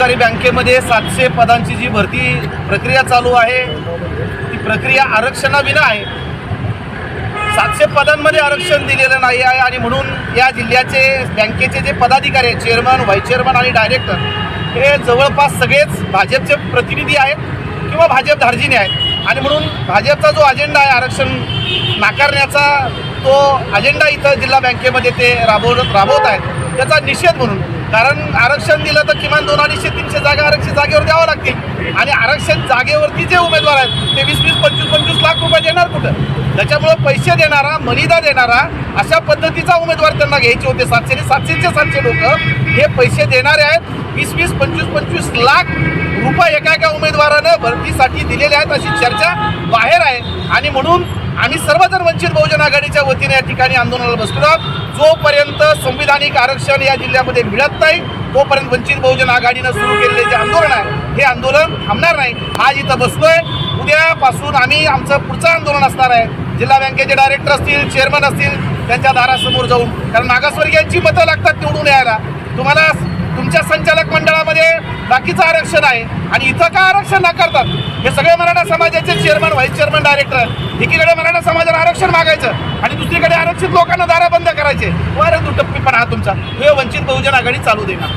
सरकारी बँकेमध्ये सातशे पदांची जी भरती प्रक्रिया चालू आहे ती प्रक्रिया आरक्षणाविना आहे. सातशे पदांमध्ये आरक्षण दिलेलं नाही आहे आणि म्हणून या जिल्ह्याचे बँकेचे जे पदाधिकारी आहेत चेअरमन व्हाईस चेअरमन आणि डायरेक्टर हे जवळपास सगळेच भाजपचे प्रतिनिधी आहेत किंवा भाजप धार्जिने आहेत. आणि म्हणून भाजपचा जो अजेंडा आहे आरक्षण नाकारण्याचा तो अजेंडा इथं जिल्हा बँकेमध्ये ते राबवत राबवत आहेत. त्याचा निषेध म्हणून कारण आरक्षण दिलं तर किमान दोन अडीचशे तीनशे जागा आरक्षित जागेवर द्यावं लागतील. आणि आरक्षण जागेवरती जे उमेदवार आहेत ते वीस वीस पंचवीस पंचवीस लाख रुपये देणार कुठं? त्याच्यामुळं पैसे देणारा मनिदा देणारा अशा पद्धतीचा उमेदवार त्यांना घ्यायचे होते. सातशे आणि सातशेचे सातशे लोक हे पैसे देणारे आहेत. वीस वीस पंचवीस पंचवीस लाख रुपये एका एका उमेदवारानं भरतीसाठी दिलेले आहेत अशी चर्चा बाहेर आहे. आणि म्हणून आम्ही सर्वजण वंचित बहुजन आघाडीच्या वतीने या ठिकाणी आंदोलनाला बसलो आहोत. जोपर्यंत संविधानिक आरक्षण या जिल्ह्यामध्ये मिळत नाही तोपर्यंत वंचित बहुजन आघाडीनं सुरू केलेले जे आंदोलन आहे हे आंदोलन थांबणार नाही. आज इथं बसलोय. उद्यापासून आम्ही आमचं पुढचं आंदोलन असणार आहे. जिल्हा बँकेचे डायरेक्टर असतील चेअरमन असतील त्यांच्या दारासमोर जाऊन. कारण मागासवर्गीयांची मतं लागतात निवडून यायला. तुम्हाला तुमच्या संचालक मंडळामध्ये बाकीचं आरक्षण आहे. आणि इथं का आरक्षण नाकारतात? हे सगळे मराठा समाजाचे चेअरमन व्हाईस चेअरमन डायरेक्टर एकीकडे मराठा समाजाला आरक्षण मागायचं आणि दुसरीकडे आरक्षित लोकांना दारा बंद करायचे. वारं दुटप्पीपणा हा तुमचा. हे वंचित बहुजन आघाडी चालू देणार.